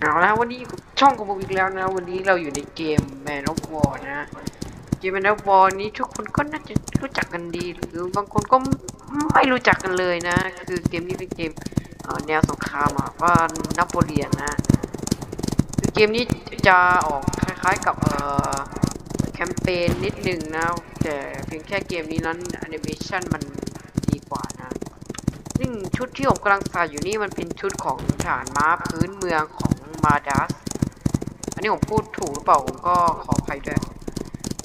เอาละวันนี้ช่องของผมอีกแล้วนะ วันนี้เราอยู่ในเกม Man of War นะ เกม Man of War นี้ทุกคนก็น่าจะรู้จักกันดี หรือบางคนก็ไม่รู้จักกันเลยนะ คือเกมนี้เป็นเกมเแนวสงครามอะว่านโปเลียนนะคือเกมนี้จะออกคล้ายๆกับเอ่อแคมเปญนิดหนึ่งนะ แต่เพียงแค่เกมนี้นั้นแอนิเมชันมันดีกว่านะซึ่งชุดที่ผมกำลังใส่อยู่นี่มันเป็นชุดของฐานม้าพื้นเมืองของ มาดัสอันนี้ผมพูดถูกหรือเปล่าผมก็ขออภัยด้วย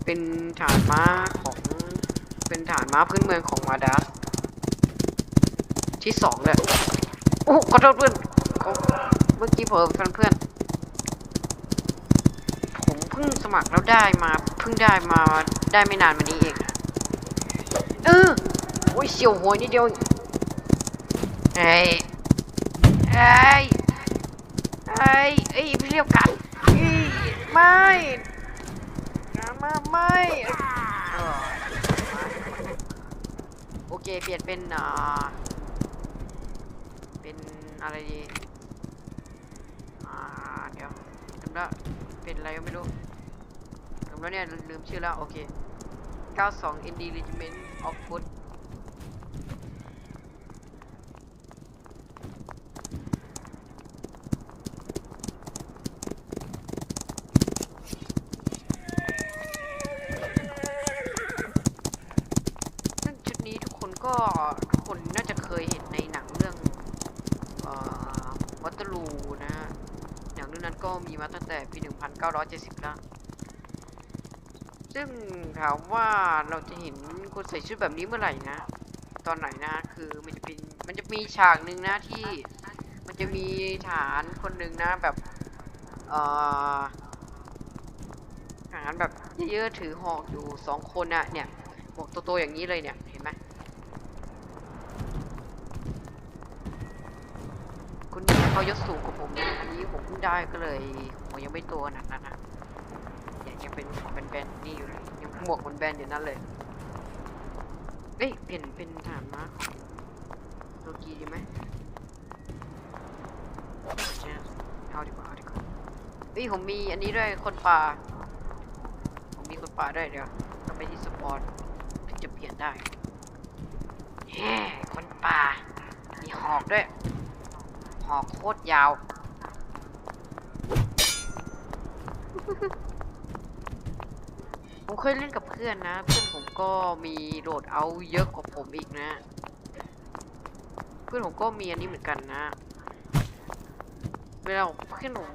เป็นฐานม้าของ เป็นฐานม้าพื้นเมืองของมาดัสที่สองเลยโอ้ขอโทษเพื่อนขอเมื่อกี้เผลอเพื่อนเพื่อน ผมเพิ่งสมัครแล้วได้มา เพิ่งได้มาได้ไม่นานมานี้เอง เออโอ้ยเสียวหัวนิดเดียวเองเฮ้ยเฮ้ย เฮ้ยเอ้ยพี่เรียวกัดเอ้ยไม่อย่ามาไม่เออโอเคเปลี่ยนเป็นอ่าเป็นอะไรดีอ่าเดี๋ยวจำได้เป็นอะไรก็ไม่รู้จำแล้วเนี่ยลืมชื่อแล้วโอเค 92 Indie Regiment of Foot ซึ่งชุดนี้ทุกคนก็ทุกคนน่าจะเคยเห็นในหนังเรื่องวัตลูนะฮะหนังเรื่องนั้นก็ มาตั้งแต่ปี 1970แล้วซึ่งถามว่าเราจะเห็นคนใส่ชุดแบบนี้เมื่อไหร่นะ ตอนไหนนะคือมันจะเป็นมันจะมีฉากหนึ่งนะที่มันจะมีฐานคนหนึ่งนะแบบเอ่อฐานแบบเยอะๆถือหอกอยู่สองคนนะเนี่ยหมวกโตๆอย่างนี้เลยเนี่ย เขายศสูงกว่าผมนะอันนี้ผมเพิ่งได้ก็เลยหัวยังไม่ตขนาดนั้นนะยังยังเป็นหัวแบนนี่อยู่เลยยังหมวกมันแบนอยู่นั่นเลยเอ้ยเปลี่ยนเป็นฐานม้าของโลกีดีไหมเอาดีกว่าเอาดีกว่าเอ้ยผมมีอันนี้ด้วยคนป่า ผมมีคนป่าด้วยเดี๋ยวต้องไปที่สปอนถึงจะเปลี่ยนได้แฮ่คนป่า มีหอกด้วย อโคตรยาว ผมเคยเล่นกับเพื่อนนะ เพื่อนผมก็มีโหลดเอาเยอะกว่าผมอีกนะ เพื่อนผมก็มีอันนี้เหมือนกันนะ เวลาเพื่อนผม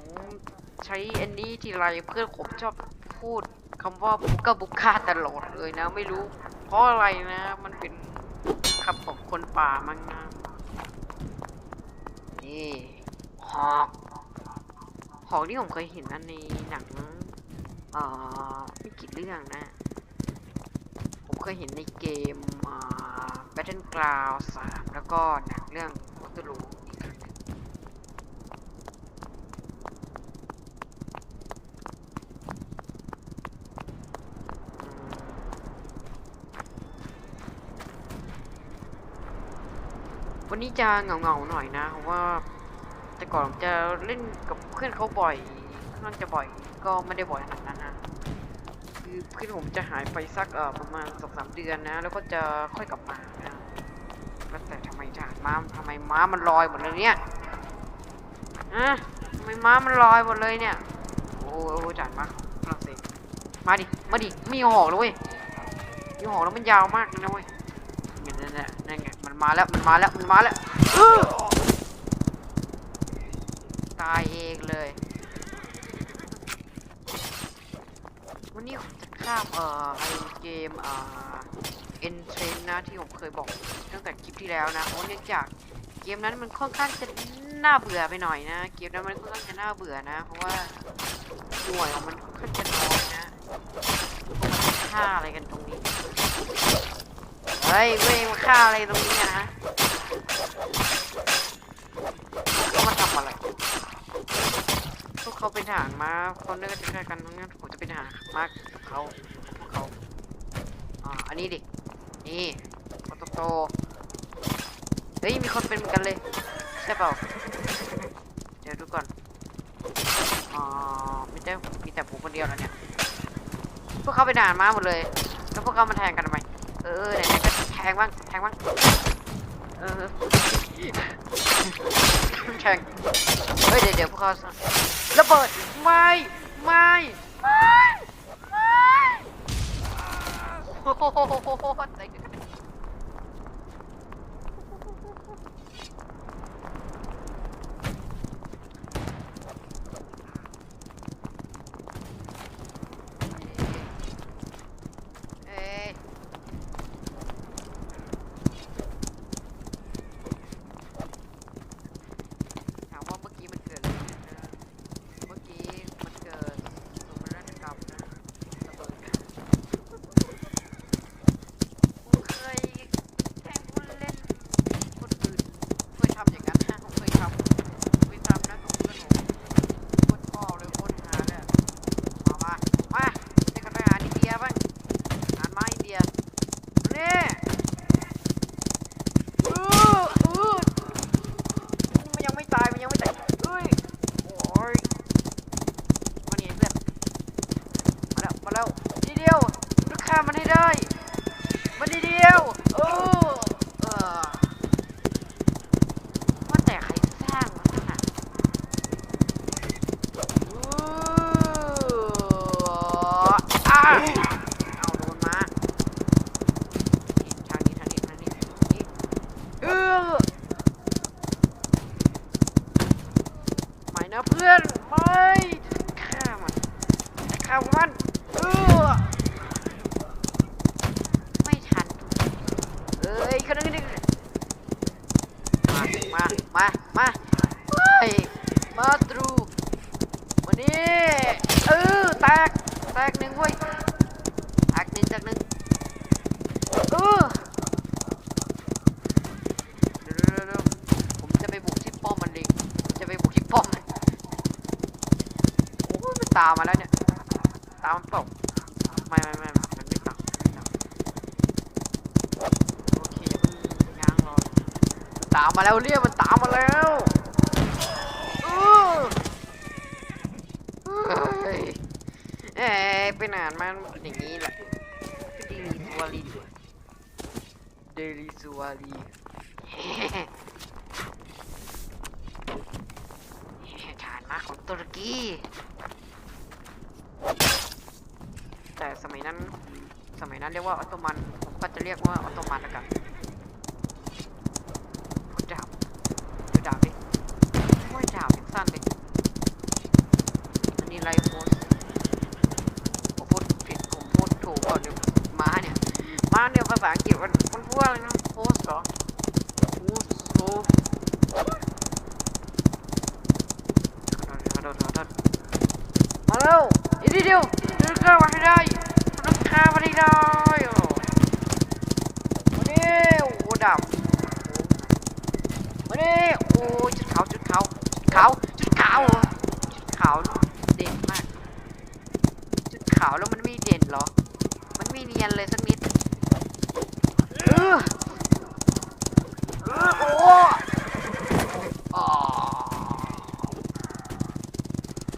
ใช้อันนี้ทีไรเพื่อนผมชอบพูดคำว่าบุกกะบุกคาตลอดเลยนะ ไม่รู้ เพราะอะไรนะ มันเป็นคำของคนป่ามั้งนะ หอกหอกที่ผมเคยเห็นนะในหนังเอ่อไม่กี่เรื่องนะ ผมเคยเห็นในเกมอ่า Battleground 3แล้วก็หนังเรื่องวัตถุลูรั้งหนึ่ง วันนี้จะเหงาๆหน่อยนะเพราะว่า แต่ก่อนผมจะเล่นกับเพื่อนเขาบ่อยค่อนข้างจะบ่อย ก็ไม่ได้บ่อยขนาดนั้นนะคือเพื่อนผมจะหายไปสักเอ่อประมาณสองสามเดือนนะ แล้วก็จะค่อยกลับมานะแต่ทำไมทหารม้าทำไมม้ามันลอยหมดเลยเนี่ยอะทำไมม้ามันลอยหมดเลยเนี่ย โอ้โหทหารม้าฝรั่งเศสมาดิ มาดิ มีหอกแล้วเว้ยมีหอกแล้วมันยาวมาก มาแล้วมันมาแล้วมันมาแล้วตายเองเลย วันนี้ผมจะข้ามเอ่อไอเกมเอ่อเอ็นเทรนนะที่ผมเคยบอกตั้งแต่คลิปที่แล้วนะเพราะเนื่องจากเกมนั้นมันค่อนข้างจะน่าเบื่อไปหน่อยนะ เกมนั้นมันค่อนข้างจะน่าเบื่อนะ เพราะว่าหน่วยของมันค่อนข้างจะน้อยนะฆ่าอะไรกันตรงนี้ เฮ้ยเว้ยมาฆ่าอะไรตรงนี้อะนะก็มาทำอะไรพวกเขาเป็นทหารมาคนเลือกจะฆ่ากันทั้งนั้นผมจะเป็นทหารมากับเขาพวกเขาอ่าอันนี้ดินี่โตโตเฮ้ยมีคนเป็นเหมือนกันเลยใช่เปล่าเดี๋ยวดูก่อนจะมีแต่ผมคนเดียวแล้วเนี่ยพวกเขาไปด่านมาหมดเลย แล้วพวกเขามาแทงกันทำไม ออไหนๆก็แทงบ้างแทงบ้างเออแทงเฮ้ยเดี๋ยวเดี๋ยวพวกเขาระเบิดไม่ไม่ไม่ไม่โอ้โหใส่กัน เอ้ยถามว่าเมื่อกี้มันเกิดอะไรขึ้นนะเมื่อกี้มันเกิดสมรรถกรรมนะระเบิดผมเคยแกล้งผู้เล่นคนอื่นเคยทำอย่างนั้นนะผมเคยทำเคยทำนะกับเพื่อนผมโคตรพ่อเลยโคตรหาเลยมามามาเล่นกันไปหาอินเดียบ้าง งานมาอินเดียนี่อืออือมันยังไม่ตาย มันยังไม่ตายเอ้ย โอ้ยมานี่เพื่อน มาแล้วมาแล้ว ทีเดียวลูกค้ามันให้ได้ มันทีเดียวเออเออว่าแต่ใครสร้างวะนั่นน่ะอืออะเอาโดนมา ทางนี้ทางนี้ทางนี้นี่เออไม่นะเพื่อน ไม่ฆ่ามันฆ่ามันเออไม่ทัน เอ้ยคนนึงนึงมา มา มา มาเฮ้ยมาตรูมานี่เออแตก แตกหนึ่งเว้ยแตกหนึ่งจากหนึ่ง เออเดี๋ยวเดี๋ยวเดี๋ยวผมจะไปบุกที่ป้อมมันเองผมจะไปบุกที่ป้อมมันโอ้ยมัน ตามมาแล้วเนี่ย ตามมันเปล่าไม่ไม่ไม่มันไม่ตามไม่ตามโอเคอย่าเพิ่งง้างรอมันตามมาแล้วเรียกมันตามมาแล้วเออเฮ้ยเอ้ยไปนานมันเป็นอย่างนี้แหละก็ดีลีสัวลีดีกว่าเดลิซูวารีฐานมาของตุรกี แต่สมัยนั้น สมัย นั้นเรียกว่าออตโตมัน ผมก็จะเรียกว่าออตโตมันแล้วกันดดาบดูดาบดิโอ้ยดาบสั้นเลยอันนี้ไรโพสผมพูดผิดผมพูดถูกก่อนเดี๋ยวม้าเนี่ยม้าเนี่ยภาษาอังกฤษมันมันพูดว่าอะไรนะโพสเหรอโพสโซขอโทษขอโทษขอโทษมาแล้วอีกนิดเดียวดึงข้ามาให้ได้ดึงข้ามาให้ได้มาดิโอ้โหดาบมา ดิโอ้จุดขาวจุดขาวจุดขาวจุดขาวเหรอจุดขาวเด่นมาก จุดขาวแล้วมันไม่เด่นเหรอ มันไม่เนียนเลยสักนิด เออเออโอ้อ๋อ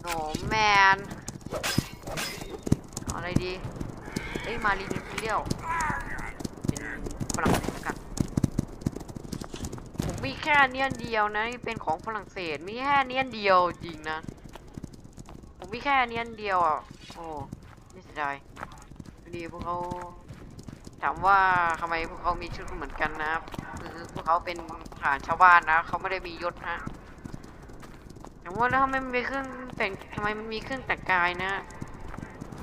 โอ้แมนเอาอะไรดี เอ้ย มารีนิพิเลียวเป็นฝรั่งเศสแล้วกัน ผมมีแค่ เนี้ยเดียวนะเป็นของฝรั่งเศสมีแค่เนี้ยเดียวจริงนะผมมีแค่เนี้ยเดียวอะโอ้ไม่เสียดายดีพวกเขาถามว่าทำไมพวกเขามีชุดเหมือนกันนะครับคือพวกเขาเป็นทหารชาวบ้านนะเขาไม่ได้มียศฮะถามว่าแล้วทำไมมันมีเครื่องแต่งทำไมมันมีเครื่องแต่งกายนะ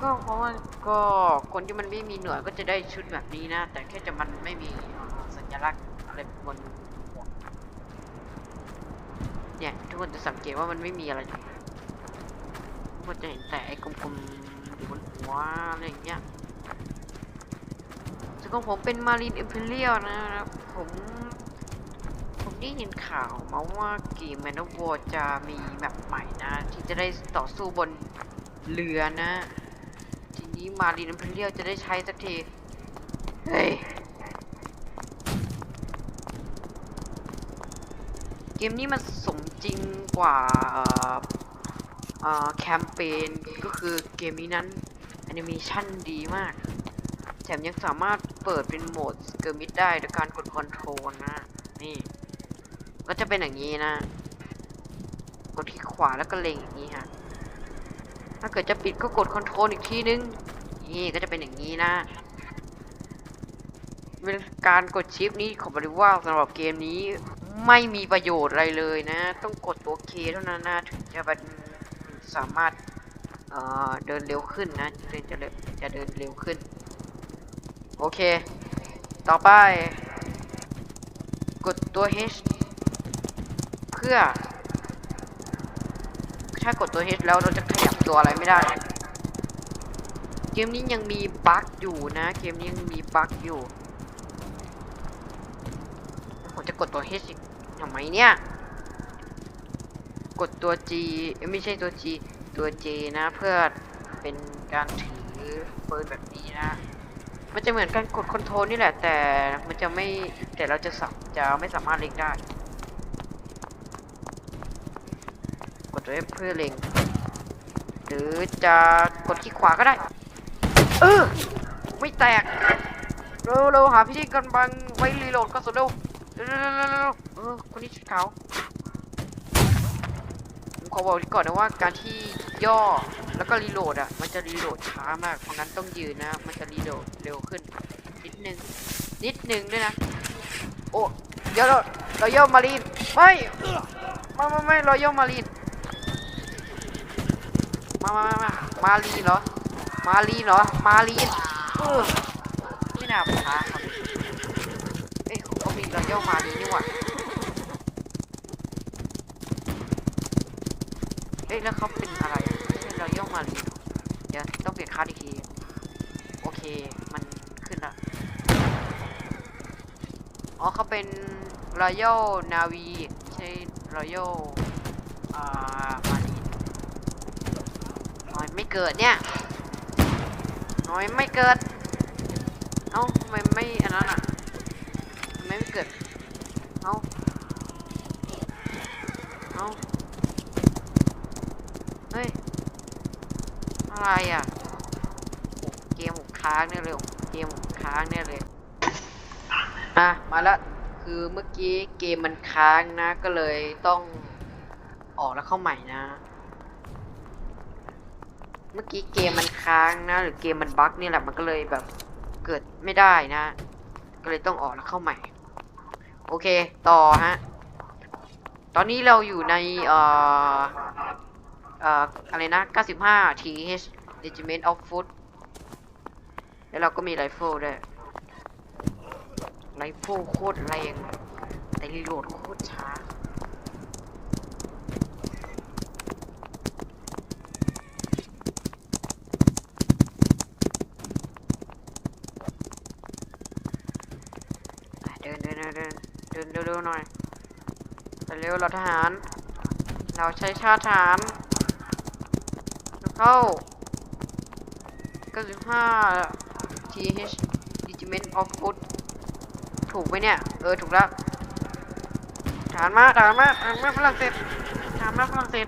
ก็เพราะว่าก็คนที่มันไม่มีหน่วยก็จะได้ชุดแบบนี้นะ แต่แค่จะมันไม่มีสัญลักษณ์อะไรบน เนี่ยทุกคนจะสังเกตว่ามันไม่มีอะไรทุกคนจะเห็นแต่ไอ้กลมๆอยู่บนหัวอะไรอย่างเงี้ยส่วนของผมเป็นมารีนอิมพีเรียลนะครับผมผมได้ยินข่าวมาว่าเกมแมนวอร์จะมีแมปใหม่นะ ที่จะได้ต่อสู้บนเรือนะ ทีนี้มารีนอิมพีเรียลจะได้ใช้สักที เฮ้ย เกมนี้มันสมจริงกว่าแคมเปญก็คือเกมนี้นั้นแอนิเมชันดีมาก แถมยังสามารถเปิดเป็นโหมดเกอร์มิดได้โดยการกดคอนโทรลนะ นี่ ก็จะเป็นอย่างนี้นะ กดที่ขวาแล้วก็เล็งอย่างนี้ฮะ ถ้าเกิดจะปิดก็กดคอนโทรลอีกทีนึง นี่ก็จะเป็นอย่างนี้นะเป็นการกดชิปนี้ของบริว่าสำหรับเกมนี้ ไม่มีประโยชน์อะไรเลยนะ ต้องกดตัวเคเท่านั้นนะถึงจะสามารถเอ่อเดินเร็วขึ้นนะเดินจะเร็วจะเดินเร็วขึ้น โอเค ต่อไป กดตัว H เพื่อ ถ้ากดตัว H แล้วเราจะขยับตัวอะไรไม่ได้ เกมนี้ยังมีบั๊กอยู่นะ เกมนี้ยังมีบั๊กอยู่ผมจะกดตัว H อีก ทำไมเนี่ย กดตัว G ไม่ใช่ตัว G ตัว J นะ เพื่อเป็นการถือปืนแบบนี้นะ มันจะเหมือนการกดคอนโทรลนี่แหละ แต่มันจะไม่แต่เราจะสับจะไม่สามารถเล็งได้ กดตัว F เพื่อเล็ง หรือจะกดคลิกขวาก็ได้ เออ ไม่แตกเร็วเร็วหาพิธีกันบังไว้รีโหลดกระสุนเร็วเร็ว เออคนนี้ชุดขาวผมขอบอกก่อนนะว่าการที่ย่อแล้วก็รีโหลดอะ มันจะรีโหลดช้ามาก เพราะงั้นต้องยืนนะ มันจะรีโหลดเร็วขึ้น นิดนึง นิดนึงด้วยนะ โอ้เดี๋ยวเราเราย่อมารีน ไม่ ไม่ไม่ไม่เราย่อมารีน มามามามารีนเหรอ มารีนเหรอ มารีนเออไม่น่าปะทะครับเอ้ยเขามีเราย่อมารีนนี่หว่า เอ้ยแล้วเขาเป็นอะไรเราย่อมารีนเหรอเดี๋ยวต้องเปลี่ยนคาดอีกที โอเค มันขึ้นละอ๋อเขาเป็น Royal Navy ไม่ใช่ Royal อ่ามารีนน้อยไม่เกิดเนี่ย น้อยไม่เกิด เอ้าทำไมไม่อันนั้นอะทำไมไม่เกิด เอ้า เอ้า เฮ้ย อะไรอะ เกมผมค้างเนี่ยเลยเกมผมค้างเนี่ยเลยอะมาละคือเมื่อกี้เกมมันค้างนะ ก็เลยต้องออกแล้วเข้าใหม่นะ เมื่อกี้เกมมันค้างนะ หรือเกมมันบั๊กนี่แหละมันก็เลยแบบเกิดไม่ได้นะ ก็เลยต้องออกแล้วเข้าใหม่ โอเค ต่อฮะตอนนี้เราอยู่ในเอ่อเอ่ออะไรนะ 95 TH Regiment of Foot แล้วเราก็มีไรเฟิลด้วยไรเฟิลโคตรแรง แต่รีโหลดโคตรช้าอะเดินเดินเดินเดินเดินเร็วๆหน่อยไปเร็วเราทหาร เราใช้ชาติทหารเข้า 95 TH Regiment of Foot ถูกไหมเนี่ย เออ ถูกแล้วทหารมาทหารมาทหารมาฝรั่งเศสทหารมาฝรั่งเศส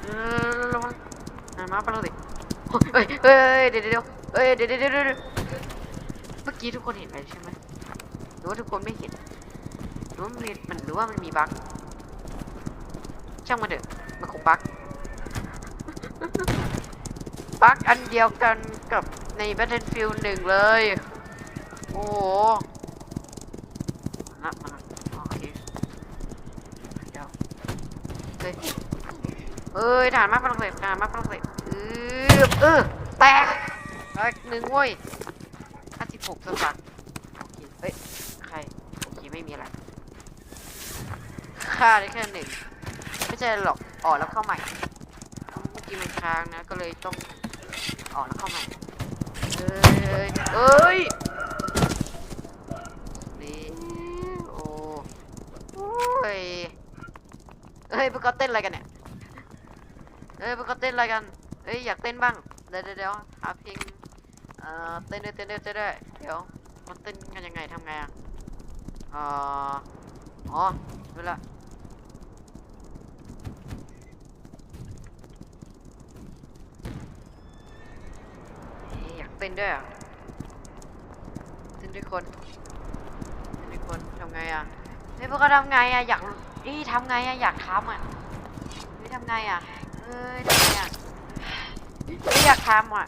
เออระวังทหารมาฝรั่งเศสเฮ้ยเฮ้ยเดี๋ยวเดี๋ยวเฮ้ยเดี๋ยวเดี๋ยวเดี๋ยวเมื่อกี้ทุกคนเห็นอะไรใช่ไหมหรือว่าทุกคนไม่เห็นหรือว่ามันมีมันหรือว่ามันมีบั๊กช่างมันเถอะมันคงบั๊ก บั๊กอันเดียวกันกับใน Battlefield หนึ่งเลย โอ้โหมาละมาโอเคเดี๋ยวเฮ้ยเอ้ยฐานมากฝรั่งเศสฐานมากฝรั่งเศสเออเออแตกแตกหนึ่งเว้ยห้าสิบหกสตางค์โอเคเฮ้ยใครโอเคไม่มีอะไรค่าได้แค่หนึ่งไม่ใช่หรอกออกแล้วเข้าใหม่เมื่อกี้มันค้างนะก็เลยต้อง ออกแล้วเข้าใหม่เอ้ยเอ้ยนี่โอ้โอ้ยเฮ้ยพวกเขาเต้นอะไรกันเนี่ยเฮ้ยพวกเขาเต้นอะไรกันเฮ้ยอยากเต้นบ้างเดี๋ยวเดี๋ยวหาเพลงเอ่อเต้นด้วยเต้นด้วยเต้นด้วยเดี๋ยวมันเต้นกันยังไงทำไงอะอ่ออ๋อรู้ละ เต้นด้วยอะเต้นด้วยคนเต้นด้วยคนทำไงอะเฮ้ยพวกเขาทำไงอะอยากนี่ทำไงอะอยากทำอะเฮ้ยทำไงอะเอ้ยทำไงอะไม่อยากทำอะ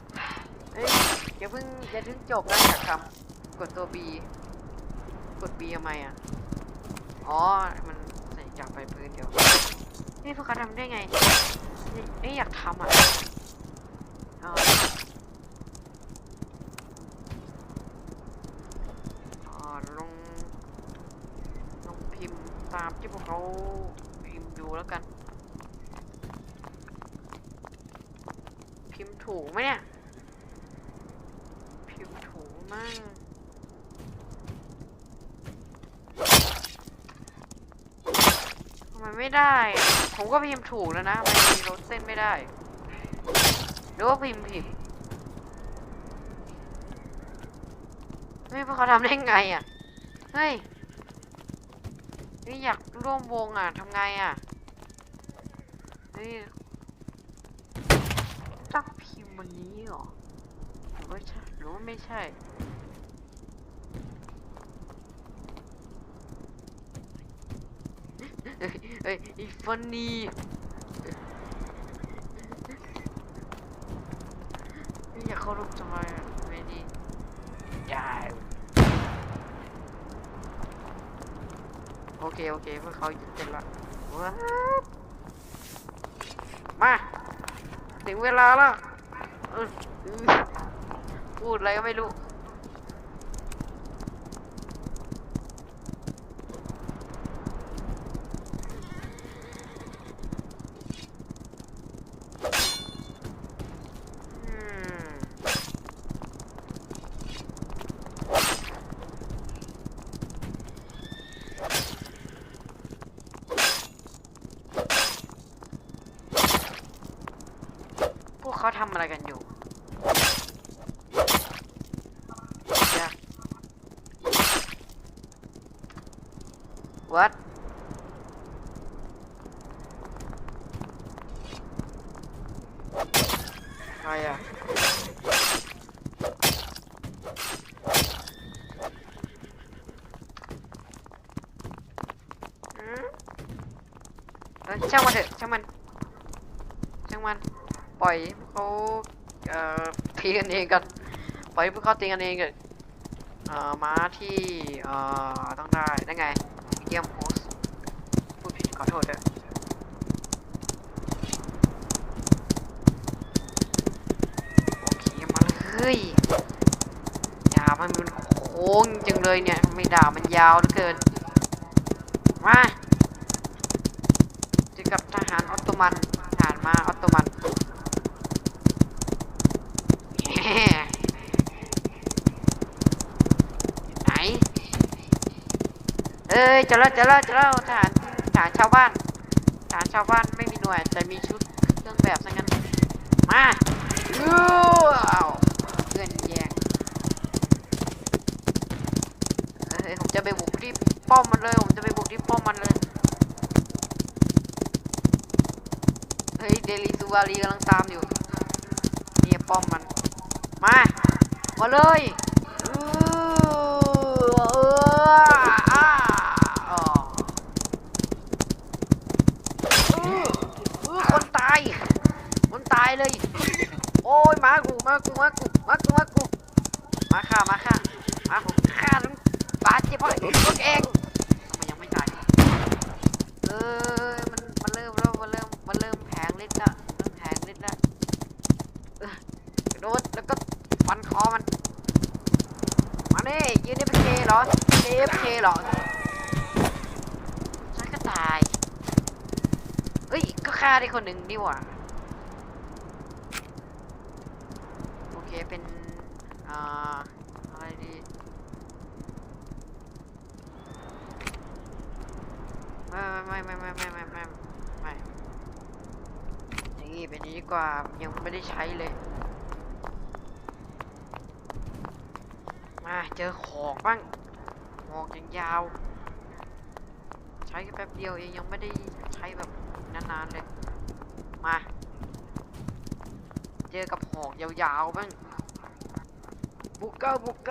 เฮ้ยอย่าเพิ่งอย่าเพิ่งจบนะอยากทำกดตัว B กด B ทำไมอะอ๋อมันใส่จากไปพื้นเดียวเฮ้พวกเขาทำได้ไงนี่อยากทำอะอ๋อาลองลองพิมพ์ตามที่พวกเขาพิมพ์ดูแล้วกัน พิมพ์ถูกไหมเนี่ย พิมพ์ถูกมั่งทำไมไม่ได้ ผมก็พิมพ์ถูกแล้วนะทำไมมีรถเส้นไม่ได้หรือว่าพิมพ์ผิดเฮ้ยพวกเขาทำได้ไงอะ เฮ้ย นี่อยากร่วมวงอะทำไงอะเฮ้ยต้งพิมพ์วันนี้เหรอหรือว่าใช่หรือว่าไม่ใช่เฮ้ยเฮ้ยอีฟันนี่อยากเข้ารูปทำไมอะไม่ดี ได้โอ เคโอเคเมื่อเขาหยุดเต้นละว้าวมาถึงเวลาแล้วพูดอะไรก็ไม่รู้ อืม พวก เขาทำอะไรกันอยู่อย่า What ใครอะอืมเออช่างมันเถอะช่างมัน ช่างมัน ปล่อย เขาเอ่อตีกันเองกันปล่อยให้พวกเขาตีกันเองกันเอ่อมาที่เอ่อต้องได้ได้ไงเยี่ยมโพสพูดผิดขอโทษด้วยโอเคมาเลยอย่ามันมันโค้งจังเลยเนี่ยไม่ด่ามันยาวเหลือเกินมาเจอกับทหารออตโตมันทหารมาออตโตมัน แหมไหน เอ้ยเจะแล้วเจะแล้วเจะแล้วทหารทหารชาวบ้านทหารชาวบ้านไม่มีหน่วย แต่มีชุดเครื่องแบบซะงั้น มาอู้อ้าเพื่อนแยงเอ้ยผมจะไปบุกที่ป้อมมันเลย ผมจะไปบุกที่ป้อมมันเลย เฮ้ยเดลิซูวารีกำลังตามอยู่นี่ป้อมมัน มามาเลยอื้อเอออ่าอ๋ออื้ออื้อคนตาย คนตายเลย โอ้ยมากูมากูมากูมากูมากูมาฆ่ามาฆ่ามาผมฆ่าแล้วบาดเจ็บเพราะพวกเองทำไมยังไม่ตาย เออ มัน มันเริ่มแล้วมันเริ่ม มันเริ่มแผงฤทธิ์แล้วเริ่มแผงฤทธิ์แล้วเออกระโดดแล้วก็ฟันคอมัน มาเน่ยืนในเป็นเคเหรอเอฟเคเหรอฉันก็ตาย เฮ้ย ก็ฆ่าได้คน หนึ่งนี่หว่า โอเค เป็น อ่า อะไรดีไม่ไม่ไม่ไม่ไม่ไม่ไม่ไม่อย่างงี้เป็นนี้ดีกว่า ยังไม่ได้ใช้เลย มาเจอหอกบ้างหอกยังยาว ใช้แค่แป๊บเดียวเองยังไม่ได้ใช้แบบนานๆเลย มา เจอกับหอกยาวๆบ้างบุกเก้าบุกเก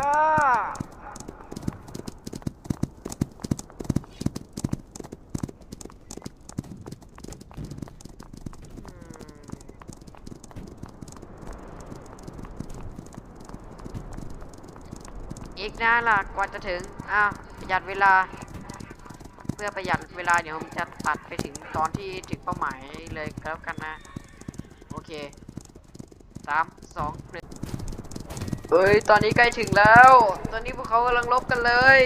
อืมอีกนานล่ะกว่าจะถึง อ้าวประหยัดเวลา พื่อประหยัดเวลาเดี๋ยวผมจะตัดไปถึงตอนที่ถึงเป้าหมายเลยแล้วกันนะ โอเคสามสองหนึ่งเอ้ย ตอนนี้ใกล้ถึงแล้ว ตอนนี้พวกเขากำลังลบกันเลย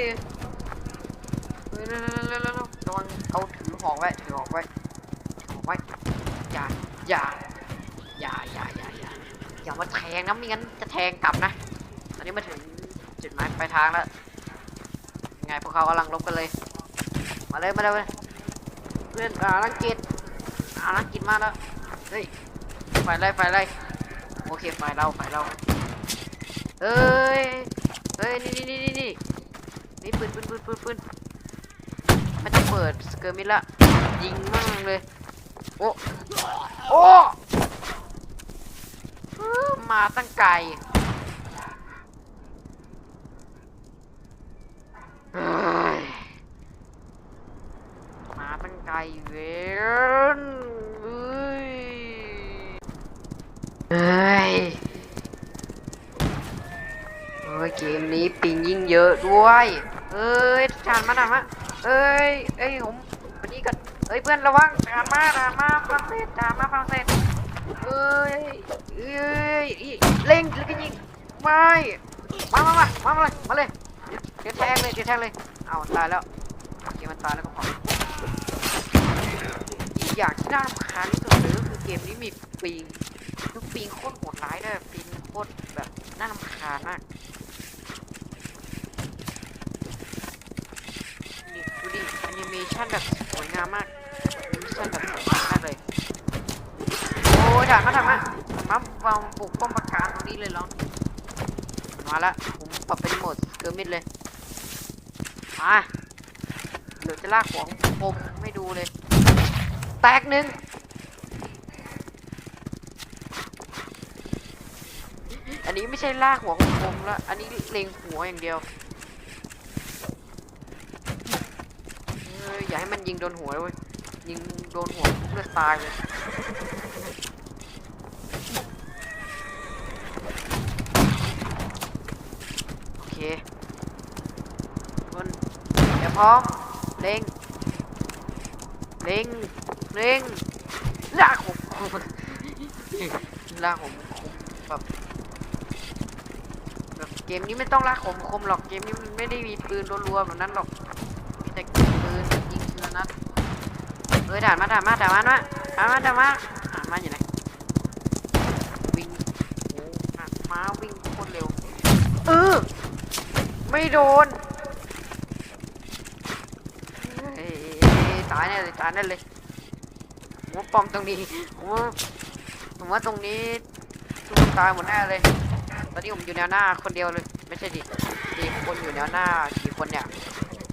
เฮ้ยเร็วๆๆๆๆระวังเอาถือหอกไว้ ถือหอกไว้ถือหอกไว้ อย่า อย่า อย่า อย่า อย่า อย่าอย่ามาแทงนะไม่งั้นจะแทงกลับนะ ตอนนี้มาถึงจุดหมายปลายทางแล้ว ยังไงพวกเขากำลังลบกันเลย มาเลยมาเลยเพื่อนอาลังกิจอ่าลังกิจมาแล้วเฮ้ยไฟไล่ไฟไล่โอเคไฟเราไฟเราเอ้ยเฮ้ยนี่นี่นี่นี่นี่นี่ปืนปืนปืนปืนปืนไม่ต้องเปิดสเกอร์มิดละยิงมั่งเลยโอ้โอ้มาตั้งไกลเฮ้ย มาตั้งไกลเวนเอ้ยเฮ้ย เฮ้ยเกมนี้ปิงยิ่งเยอะด้วย เอ้ยทานมาหน่อยมะเอ้ยเอ้ยผมวันนี้กันเอ้ยเพื่อนระวังทานมาทานมาฝรั่งเศสทานมาฝรั่งเศสเอ้ยเอ้ยเล่งแล้วก็ยิงไม่มามามามามาเลยมาเลยเดี๋ยวเดี๋ยวแทงเลยเดี๋ยวแทงเลยเอาตายแล้วเกมมันตายแล้วก็พออีกอย่างที่น่ารำคาญที่สุดเลยก็คือเกมนี้มีปิงคือปิงโคตรโหดร้ายด้วยปิงโคตรแบบน่ารำคาญมากนี่ดูดิแอ นิเมชันแบบสวยงามมากแอนิเมชันแบบสวยงามมากเลย โอ้ยด่ามาด่ามามาวางปลุกป้อมปราการตรงนี้เลยเหรอมาละผมปรับเป็นโหมดเกอร์มิดเลย มาเดี๋ยวจะลากของผมไม่ดูเลย แตกหนึ่งอันนี้ไม่ใช่ลากหัวของผมแล้วอันนี้เล็งหัวอย่างเดียวเอย่าให้มันยิงโดนหัวเลยยิงโดนหัวเลือดตายเลยโอเคคนเดี๋ยวพร้อมเล็งเล็งเล็งลากผมลากผมคมแบบแบบเกมนี้ไม่ต้องลากผมคมหรอกเกมนี้มันไม่ได้มีปืนรัวๆแบบนั้นหรอก มีแต่ปืนยิงทีละนัด เอ้ยด่านมาด่านมาด่านมาด่านมาด่านมาด่านมาอยู่ไหนวิ่งโอ้ด่านมาวิ่งโคตรเร็วเออไม่โดนเอ้ยตายแน่เลยตายแน่เลยผมว่าปอมตรงนี้ผมว่าผมว่าตรงนี้ทุกคนตายหมดแน่เลย ตอนนี้ผมอยู่แนวหน้าคนเดียวเลย ไม่ใช่ดิมีคนอยู่แนวหน้ากี่คนเนี่ย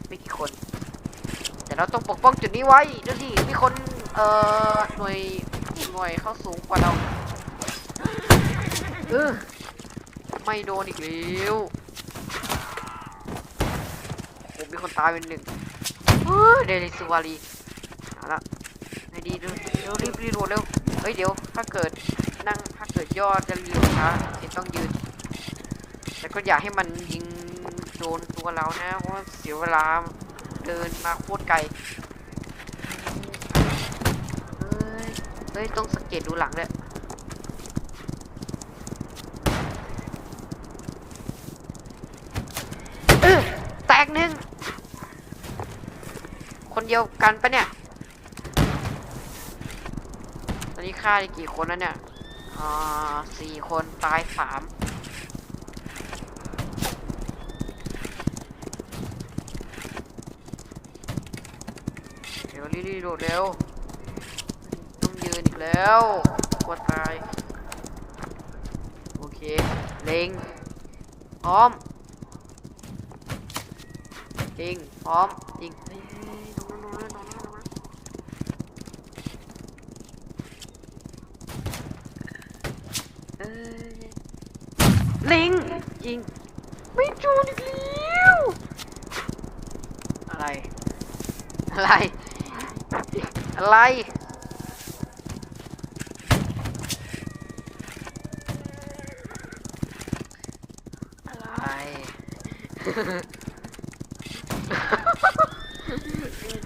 ไม่กี่คน เราต้องปกป้องจุดนี้ไว้ดูสิมีคนเอ่อหน่วยหน่วยเข้าสูงกว่าเราเออไม่โดนอีกแล้วผมมีคนตายเป็นหนึ่งเฮ้ยเดลิสวารีเอาละไอ้ดีดูเร็วรีบรีโหลดเร็วเฮ้ยเดี๋ยวถ้าเกิดนั่งถ้าเกิดย่อจะรีโหลดช้าเห็นต้องยืนแต่ก็อย่าให้มันยิงโดนตัวเรานะเพราะเสียเวลา เดินมาโคตรไกลเฮ้ยเฮ้ย ต้องสังเกตดูหลังเลยแตกหนึ่ง คนเดียวกันปะเนี่ย ตอนนี้ฆ่าได้กี่คนแล้วเนี่ย อ่าสี่คนตายสามเดี๋ยว รีบๆโดดเร็ว ต้องยืนอีกแล้วกลัวตาย โอเค เล็ง พร้อมยิง พร้อมยิงเฮ้ยตรงนั้นตรงนั้นตรงนั้นตรงนั้นเอ้ยลิงยิง ไม่จูนอีกแล้วอะไร อะไร อะไร อะไร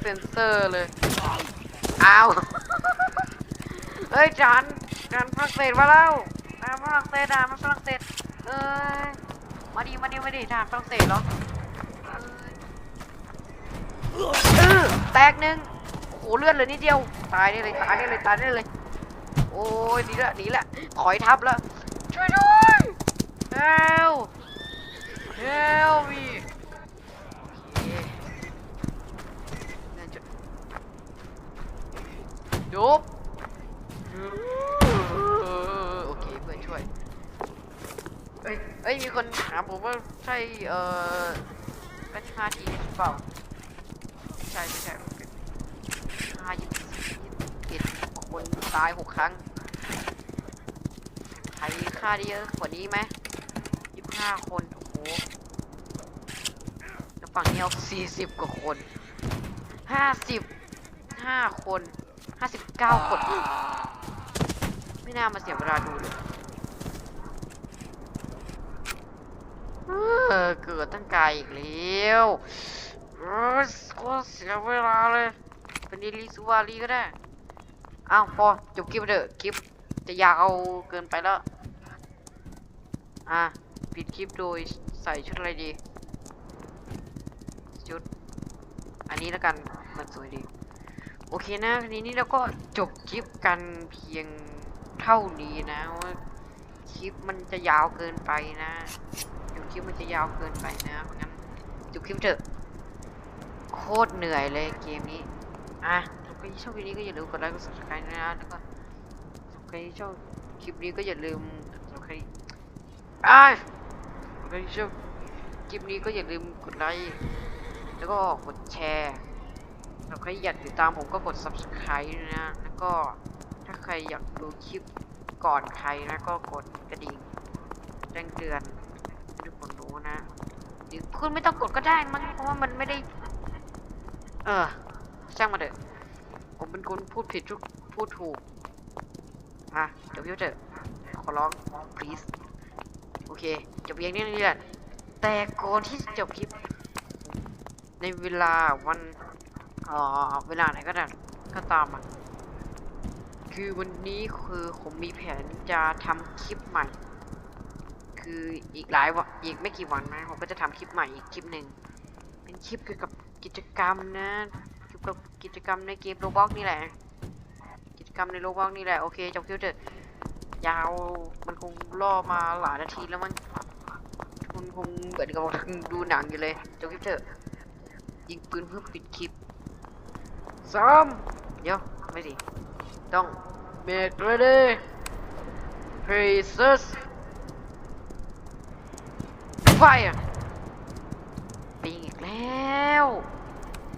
เซนเซอร์เลยอ้าว เฮ้ยจานจานฝรั่งเศสมาแล้วจานฝรั่งเศสจานมาฝรั่งเศสเอ้ย มาดีมาดีมาดีจานฝรั่งเศสเหรอเออแตกหนึ่ง อ้โหเลือดเหลยนิดเดียว ตายได้เลยตายได้เลยตายได้เลย โอ้ยหนีละหนีละถอยทับแล้วช่วยด้วยเฮลเฮลมีโอเคน่าจะจบโอเคเพื่อนช่วยเอ้ยเอ้ยมีคนถามผมว่าใช่เอ่อกัญชาทีหรือเปล่าไม่ใช่ไม่ใช่ ห้ายี่สิบเจ็ดคนตายหกครั้ง ใครฆ่าได้เยอะกว่านี้ไหมยี่สิบห้าคน โอ้โหแล้วฝั่งนี้เอาสี่สิบกว่าคนห้าสิบห้าคนห้าสิบเก้าคน ไม่น่ามาเสียเวลาดูเลยเออเกิดตั้งไกลอีกแล้วเออโคตรเสียเวลาเลย เป็นดีลีสุวารีก็ได้ อ้าวพอจบคลิปเถอะคลิปจะยาวเกินไปแล้ว อะปิดคลิปโดยใส่ชุดอะไรดีชุดอันนี้แล้วกันมันสวยดี โอเคนะทีนี้เราก็จบคลิปกันเพียงเท่านี้นะว่าคลิปมันจะยาวเกินไปนะเดี๋ยวคลิปมันจะยาวเกินไปนะเพราะงั้นจบคลิปเถอะโคตรเหนื่อยเลยเกมนี้ อะถ้าใครชอบคลิปนี้ก็อย่าลืมกดไลค์กด subscribe นะ แล้วก็ถ้าใครชอบคลิปนี้ก็อย่าลืมถ้าใครอะถ้าใครชอบคลิปนี้ก็อย่าลืมกดไลค์ แล้วก็กดแชร์ถ้าใครอยากติดตามผมก็กด subscribe ด้นะ แล้วก็ถ้าใครอยากดูคลิปก่อนใครนะก็กดกระดิ่งแจ้งเตือนห้ทุกคนรู้นะหรือคุณไม่ต้องกดก็ได้มั้งเพราะว่ามันไม่ได้ เออ ช่างมาเถอะ ผมเป็นคนพูดผิดทุกพูดถูกอะเดี๋ยวพี่เถอขอร้อง please โอเค จบเพียงนี้นี่แหละแต่ก่อนที่จบคลิป ในเวลาวันเอ่อเวลาไหนก็ได้ก็ตามอะ คือวันนี้คือผมมีแผนจะทำคลิปใหม่ คืออีกหลายวันอีกไม่กี่วันนะผมก็จะทำคลิปใหม่อีกคลิปหนึ่งเป็นคลิปเกี่ยวกับกิจกรรมนะ กิจกรรมในเกมโรบอกนี่แหละ กิจกรรมในโรบอกนี่แหละ โอเคจบคลิปเถอะยาวมันคงล่อมาหลายนาทีแล้วมันคุณคงเหมือนกับดูหนังอยู่เลยจบคลิปเถอะ ยิงปืนเพื่อปิดคลิปซ้ำเดี๋ยวไม่สิต้อง make ready places fire ปิงอีกแล้ว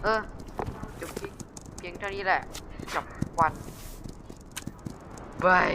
เออจบคลิป เพียงเท่านี้แหละจบวันบาย